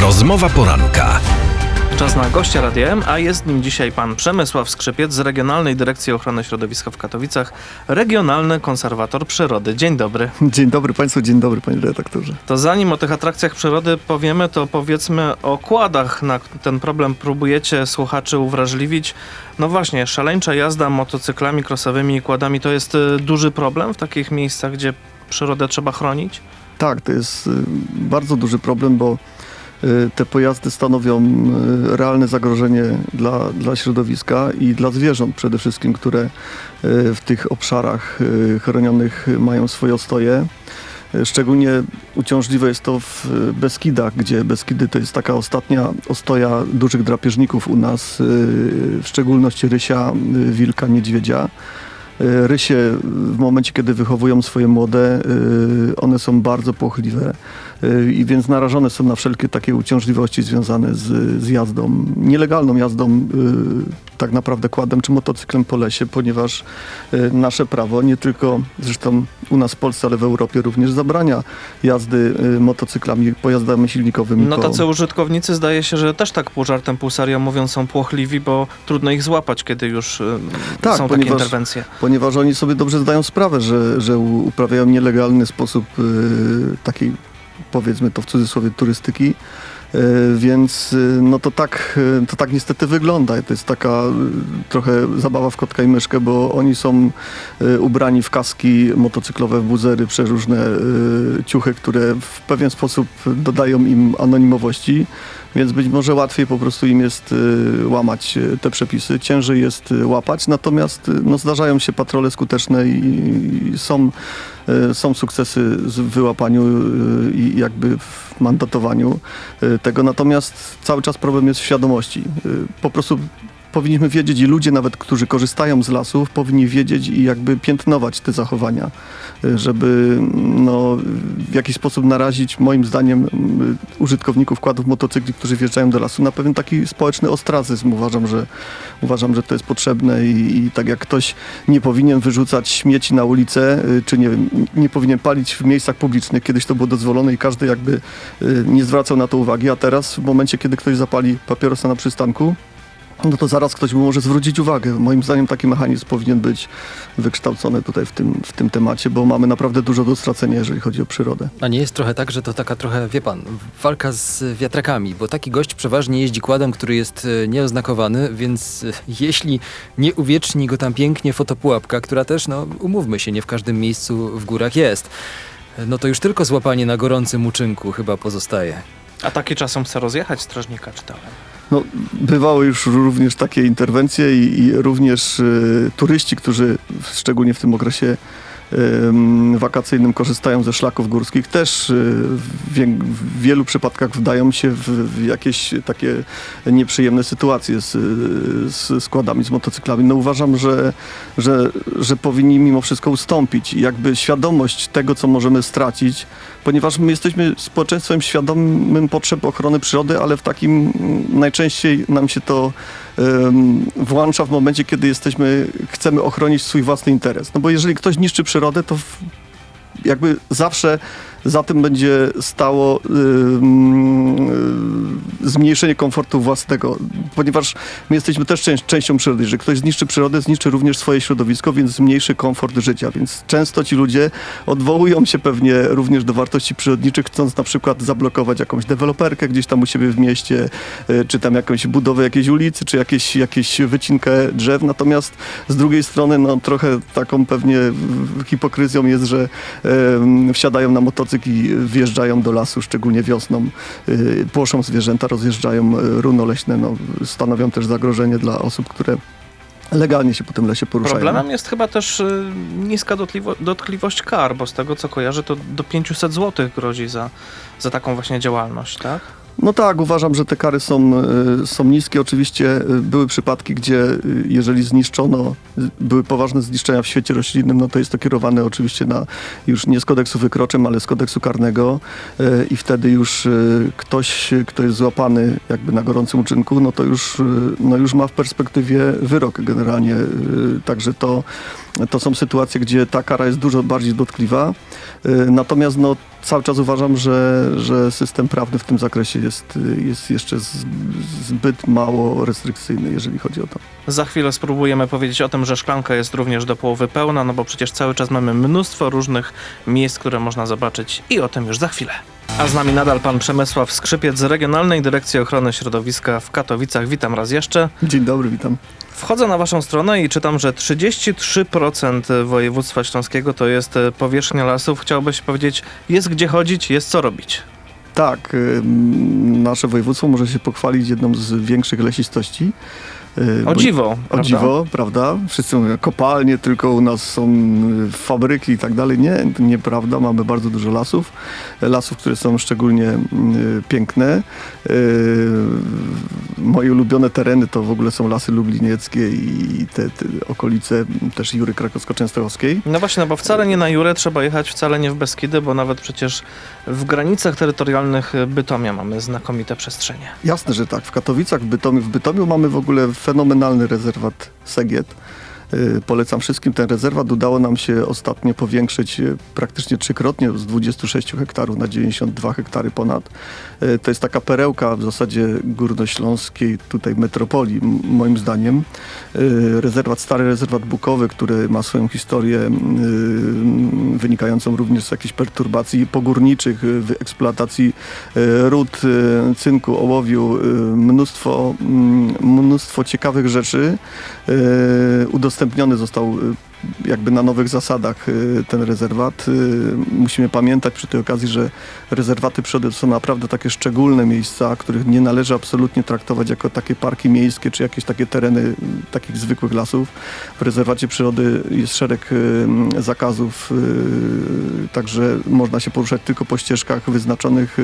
Rozmowa poranka. Czas na gościa Radia M, a jest nim dzisiaj pan Przemysław Skrzypiec z Regionalnej Dyrekcji Ochrony Środowiska w Katowicach, regionalny konserwator przyrody. Dzień dobry. Dzień dobry Państwu, dzień dobry Panie redaktorze. To zanim o tych atrakcjach przyrody powiemy, to powiedzmy o kładach. Na ten problem próbujecie słuchaczy uwrażliwić. No właśnie, szaleńcza jazda motocyklami crossowymi i kładami to jest y, duży problem w takich miejscach, gdzie przyrodę trzeba chronić? Tak, to jest y, bardzo duży problem, bo te pojazdy stanowią y, realne zagrożenie dla, dla środowiska i dla zwierząt przede wszystkim, które y, w tych obszarach y, chronionych mają swoje ostoje. Y, Szczególnie uciążliwe jest to w y, Beskidach, gdzie Beskidy to jest taka ostatnia ostoja dużych drapieżników u nas, y, w szczególności rysia, y, wilka, niedźwiedzia. Y, Rysie w momencie, kiedy wychowują swoje młode, y, one są bardzo płochliwe y, i więc narażone są na wszelkie takie uciążliwości związane z, z jazdą, nielegalną jazdą tak naprawdę kładem czy motocyklem po lesie, ponieważ y, nasze prawo nie tylko zresztą u nas w Polsce, ale w Europie również zabrania jazdy y, motocyklami, pojazdami silnikowymi. No po... tacy użytkownicy zdaje się, że też tak pół żartem, pół serio mówiąc są płochliwi, bo trudno ich złapać, kiedy już y, Tak, są takie ponieważ- interwencje. ponieważ oni sobie dobrze zdają sprawę, że, że uprawiają nielegalny sposób y, takiej, powiedzmy to w cudzysłowie, turystyki. Y, Więc y, no to tak, y, to tak niestety wygląda. To jest taka trochę zabawa w kotka i myszkę, bo oni są ubrani w kaski motocyklowe, w buzery, przeróżne ciuchy, które w pewien sposób dodają im anonimowości. Więc być może łatwiej po prostu im jest łamać te przepisy, ciężej jest łapać, natomiast no, zdarzają się patrole skuteczne i, i są, są sukcesy w wyłapaniu y, i jakby w mandatowaniu y, tego, natomiast cały czas problem jest w świadomości. Po prostu powinniśmy wiedzieć i ludzie nawet, którzy korzystają z lasów, powinni wiedzieć i jakby piętnować te zachowania, y, żeby no, w jakiś sposób narazić moim zdaniem użytkowników kładów motocykli, którzy wjeżdżają do lasu na pewien taki społeczny ostracyzm. Uważam, że, uważam, że to jest potrzebne i, i tak jak ktoś nie powinien wyrzucać śmieci na ulicę, y, czy nie, nie powinien palić w miejscach publicznych, kiedyś to było dozwolone i każdy jakby y, nie zwracał na to uwagi, a teraz w momencie, kiedy ktoś zapali papierosa na przystanku, no to zaraz ktoś mu może zwrócić uwagę. Moim zdaniem taki mechanizm powinien być wykształcony tutaj w tym, w tym temacie, bo mamy naprawdę dużo do stracenia, jeżeli chodzi o przyrodę. A nie jest trochę tak, że to taka trochę, wie pan, walka z wiatrakami, bo taki gość przeważnie jeździ kładem, który jest e, nieoznakowany, więc e, jeśli nie uwieczni go tam pięknie fotopułapka, która też, no umówmy się, nie w każdym miejscu w górach jest, no to już tylko złapanie na gorącym uczynku chyba pozostaje. A taki czasem chce rozjechać strażnika, czytałem. No, bywały już również takie interwencje i, i również y, turyści, którzy szczególnie w tym okresie wakacyjnym korzystają ze szlaków górskich, też y, w, wielu przypadkach wdają się w, jakieś takie nieprzyjemne sytuacje z, z składami, z motocyklami. No uważam, że, że, że powinni mimo wszystko ustąpić. Jakby świadomość tego, co możemy stracić, ponieważ my jesteśmy społeczeństwem świadomym potrzeb ochrony przyrody, ale w takim mm, najczęściej nam się to em, włącza w momencie, kiedy jesteśmy, chcemy ochronić swój własny interes. No bo jeżeli ktoś niszczy przyrodę, to w, jakby zawsze za tym będzie stało y, zmniejszenie komfortu własnego, ponieważ my jesteśmy też część, częścią przyrody. Jeżeli ktoś zniszczy przyrodę, zniszczy również swoje środowisko, więc zmniejszy komfort życia. Więc często ci ludzie odwołują się pewnie również do wartości przyrodniczych, chcąc na przykład zablokować jakąś deweloperkę gdzieś tam u siebie w mieście, y, czy tam jakąś budowę jakiejś ulicy, czy jakieś, jakieś wycinkę drzew. Natomiast z drugiej strony, no trochę taką pewnie w- hipokryzją jest, że wsiadają na motocykl i wjeżdżają do lasu, szczególnie wiosną, y, płoszą zwierzęta, rozjeżdżają y, runo leśne, no, stanowią też zagrożenie dla osób, które legalnie się po tym lesie poruszają. Problemem jest chyba też y, niska dotkliwość kar, bo z tego co kojarzę, to do 500 zł grozi za, za taką właśnie działalność, tak? No tak, uważam, że te kary są, y, są niskie. Oczywiście y, były przypadki, gdzie y, jeżeli zniszczono, były poważne zniszczenia w świecie roślinnym, no to jest to kierowane oczywiście na już nie z kodeksu wykroczeń, ale z kodeksu karnego i wtedy już ktoś, kto jest złapany jakby na gorącym uczynku, no to już, no już ma w perspektywie wyrok generalnie. Także to to są sytuacje, gdzie ta kara jest dużo bardziej dotkliwa. Natomiast no, cały czas uważam, że, że system prawny w tym zakresie jest, jest jeszcze zbyt mało restrykcyjny, jeżeli chodzi o to. Za chwilę spróbujemy powiedzieć o tym, że szklanka jest również do połowy pełna, no bo przecież cały czas mamy mnóstwo różnych miejsc, które można zobaczyć i o tym już za chwilę. A z nami nadal pan Przemysław Skrzypiec z Regionalnej Dyrekcji Ochrony Środowiska w Katowicach. Witam raz jeszcze. Dzień dobry, witam. Wchodzę na waszą stronę i czytam, że 33% województwa śląskiego to jest powierzchnia lasów. Chciałbyś powiedzieć, jest gdzie chodzić, jest co robić. Tak, nasze województwo może się pochwalić jedną z większych lesistości. Y, O dziwo, O prawda? dziwo, prawda? Wszyscy mówią, kopalnie, tylko u nas są y, fabryki i tak dalej. Nie, nieprawda. Mamy bardzo dużo lasów. Lasów, które są szczególnie y, piękne. Moje ulubione tereny to w ogóle są lasy lublinieckie i te, te okolice też Jury Krakowsko-Częstochowskiej. No właśnie, no bo wcale nie na Jurę trzeba jechać, wcale nie w Beskidy, bo nawet przecież w granicach terytorialnych Bytomia mamy znakomite przestrzenie. Jasne, że tak. W Katowicach, w Bytomiu, w Bytomiu mamy w ogóle fenomenalny rezerwat Segiet. Y, Polecam wszystkim ten rezerwat. Udało nam się ostatnio powiększyć y, praktycznie trzykrotnie z 26 hektarów na 92 hektary ponad. Y, To jest taka perełka w zasadzie górnośląskiej tutaj metropolii, moim zdaniem. Rezerwat, stary rezerwat bukowy, który ma swoją historię wynikającą również z jakichś perturbacji pogórniczych, eksploatacji ród, cynku, ołowiu, mnóstwo, mm, mnóstwo ciekawych rzeczy. Y, Udostępniony został y, jakby na nowych zasadach y, ten rezerwat. Y, Musimy pamiętać przy tej okazji, że rezerwaty przyrody to są naprawdę takie szczególne miejsca, których nie należy absolutnie traktować jako takie parki miejskie, czy jakieś takie tereny y, takich zwykłych lasów. W rezerwacie przyrody jest szereg zakazów, także można się poruszać tylko po ścieżkach wyznaczonych.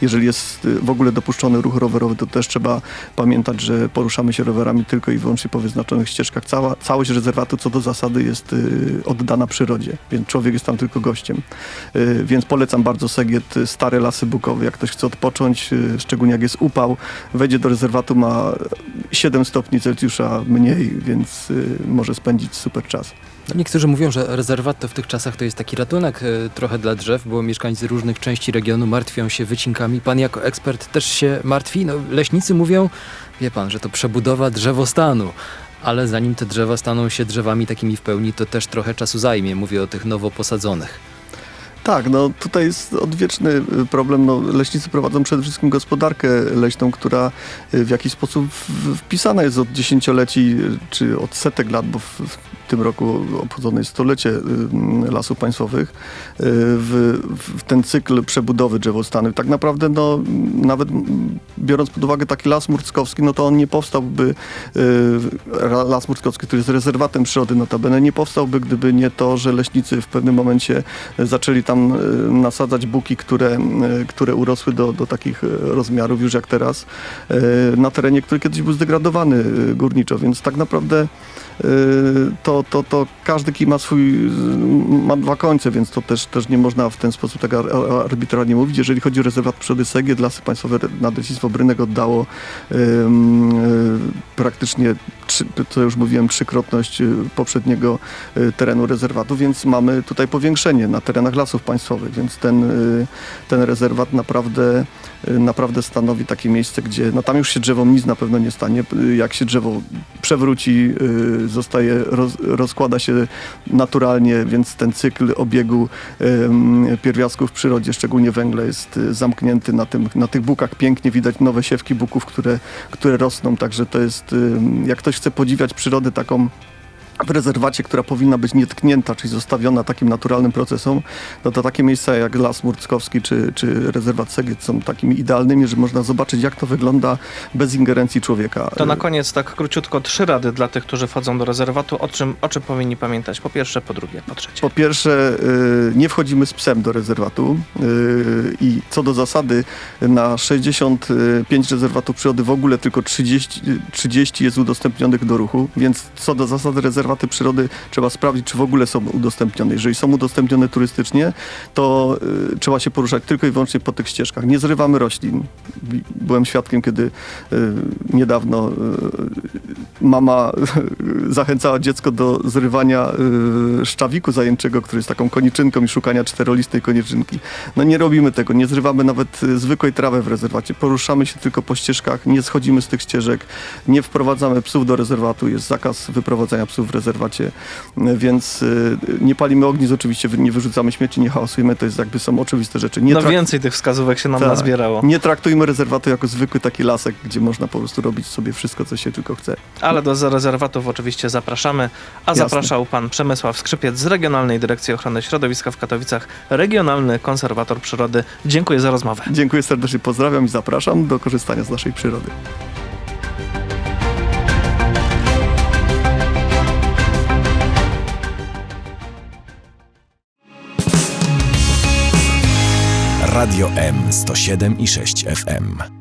Jeżeli jest w ogóle dopuszczony ruch rowerowy, to też trzeba pamiętać, że poruszamy się rowerami tylko i wyłącznie po wyznaczonych ścieżkach. Cała, całość rezerwatu co do zasady jest y, oddana przyrodzie, więc człowiek jest tam tylko gościem. Y, Więc polecam bardzo Segiet, y, stare lasy bukowe. Jak ktoś chce odpocząć, szczególnie jak jest upał, wejdzie do rezerwatu, ma 7 stopni Celsjusza mniej, więc może spędzić super czas. Niektórzy mówią, że rezerwat to w tych czasach to jest taki ratunek trochę dla drzew, bo mieszkańcy różnych części regionu martwią się wycinkami. Pan jako ekspert też się martwi. No, leśnicy mówią, wie pan, że to przebudowa drzewostanu. Ale zanim te drzewa staną się drzewami takimi w pełni, to też trochę czasu zajmie. Mówię o tych nowo posadzonych. Tak, no tutaj jest odwieczny y, problem. No, leśnicy prowadzą przede wszystkim gospodarkę leśną, która y, w jakiś sposób wpisana jest od dziesięcioleci y, czy od setek lat, bo w, tym roku obchodzone jest stolecie lasów państwowych, w, w ten cykl przebudowy drzewostanu. Tak naprawdę, no, nawet biorąc pod uwagę taki las murckowski, no to on nie powstałby, las murckowski, który jest rezerwatem przyrody notabene, nie powstałby, gdyby nie to, że leśnicy w pewnym momencie zaczęli tam e, nasadzać buki, które, e, które urosły do, do takich e, rozmiarów już jak teraz, na terenie, który kiedyś był zdegradowany górniczo, więc tak naprawdę to, to, to każdy kij ma swój, ma dwa końce, więc to też, też nie można w ten sposób tak ar- ar- arbitralnie mówić. Jeżeli chodzi o rezerwat przyrody Segiet, Lasy Państwowe Nadleśnictwo Brynek oddało e, praktycznie, co już mówiłem, trzykrotność e, poprzedniego terenu rezerwatu, więc mamy tutaj powiększenie na terenach lasów państwowych, więc ten, y, ten rezerwat naprawdę, y, naprawdę stanowi takie miejsce, gdzie no tam już się drzewom nic na pewno nie stanie. Y, Jak się drzewo przewróci, y, zostaje, roz, rozkłada się naturalnie, więc ten cykl obiegu pierwiastków w przyrodzie, szczególnie węgla, jest y, zamknięty na, tym, na tych bukach. Pięknie widać nowe siewki buków, które, które rosną, także to jest, jak ktoś chce podziwiać przyrodę taką w rezerwacie, która powinna być nietknięta, czyli zostawiona takim naturalnym procesom, no to takie miejsca jak Las Murckowski czy, czy rezerwat Segiet są takimi idealnymi, że można zobaczyć, jak to wygląda bez ingerencji człowieka. To na koniec tak króciutko trzy rady dla tych, którzy wchodzą do rezerwatu, o czym, o czym powinni pamiętać. Po pierwsze, po drugie, po trzecie. Po pierwsze, y, nie wchodzimy z psem do rezerwatu y, i co do zasady na 65 rezerwatów przyrody w ogóle tylko 30, 30 jest udostępnionych do ruchu, więc co do zasady rezerwat przyrody trzeba sprawdzić, czy w ogóle są udostępnione. Jeżeli są udostępnione turystycznie, to y, trzeba się poruszać tylko i wyłącznie po tych ścieżkach. Nie zrywamy roślin. Byłem świadkiem, kiedy y, niedawno y, mama zachęcała dziecko do zrywania y, szczawiku zajęczego, który jest taką koniczynką i szukania czterolistej koniczynki. No nie robimy tego, nie zrywamy nawet y, zwykłej trawy w rezerwacie. Poruszamy się tylko po ścieżkach, nie schodzimy z tych ścieżek, nie wprowadzamy psów do rezerwatu, jest zakaz wyprowadzania psów w rezerwacie, y, więc y, nie palimy ognisk oczywiście, nie wyrzucamy śmieci, nie hałasujemy, to jest jakby są oczywiste rzeczy. Nie no więcej tych wskazówek się nam Tak. nazbierało. nie traktujmy rezerwatu jako zwykły taki lasek, gdzie można po prostu robić sobie wszystko, co się tylko chce. Ale do rezerwatów oczywiście zapraszamy. A Jasne. zapraszał pan Przemysław Skrzypiec z Regionalnej Dyrekcji Ochrony Środowiska w Katowicach, regionalny konserwator przyrody. Dziękuję za rozmowę. Dziękuję serdecznie, pozdrawiam i zapraszam do korzystania z naszej przyrody. Radio M 107 i 6 FM.